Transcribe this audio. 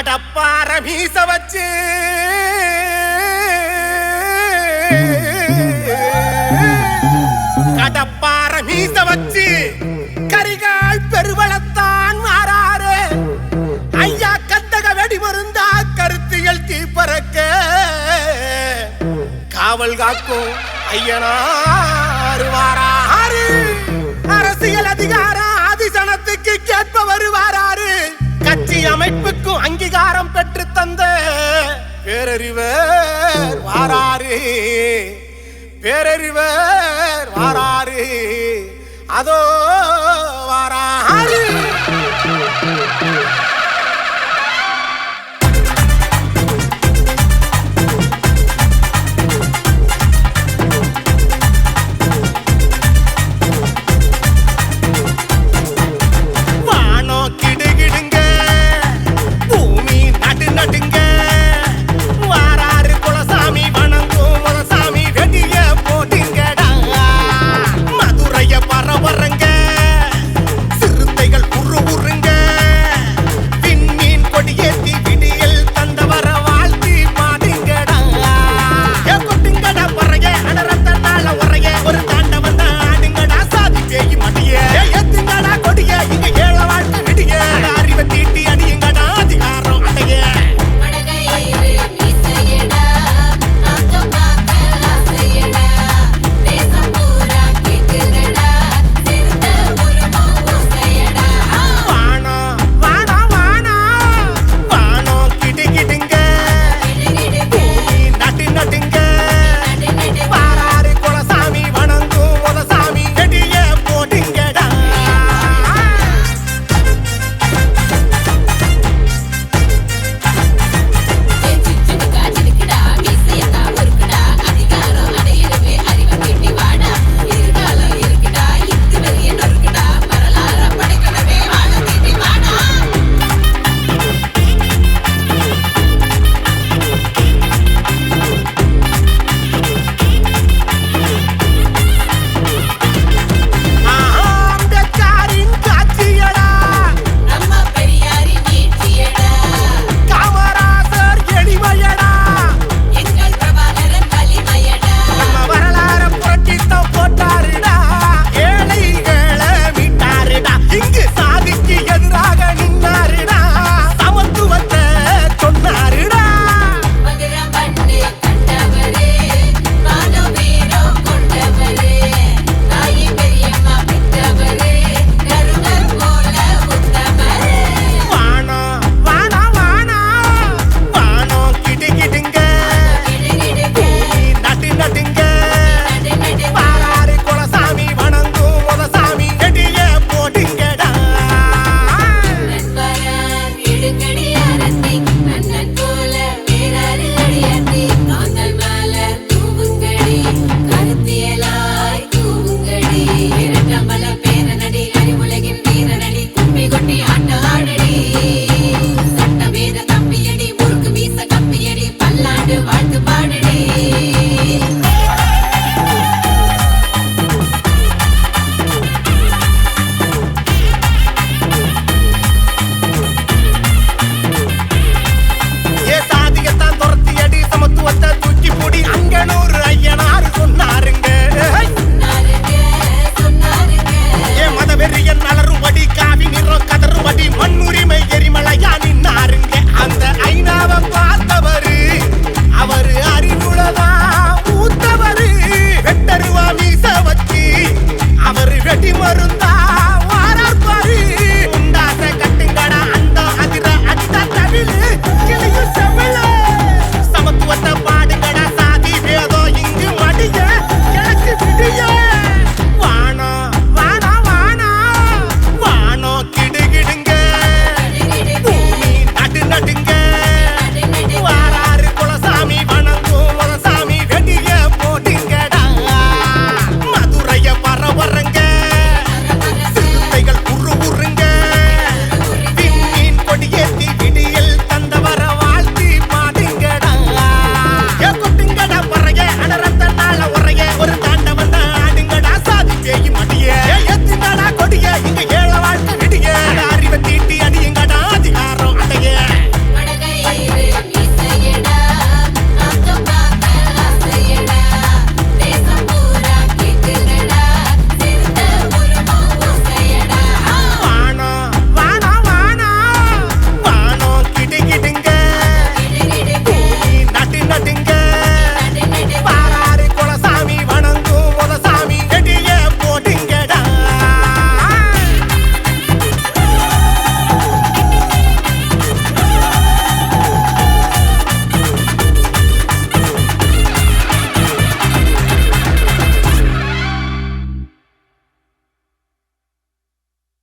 அடப்பார மீச வச்சு. கடப்பார மீச வச்சு. கரிகால் பெருவளத்தான் மாறாரு. ஐயா கந்தக வெடி மருந்தா கருத்தியல் தீப்பறக்க. காவல் காக்கும் ஐயனார் வாராரு. அரசியல் அதிகார ஆதிசன பேரறிவர் வாராறு. அதோ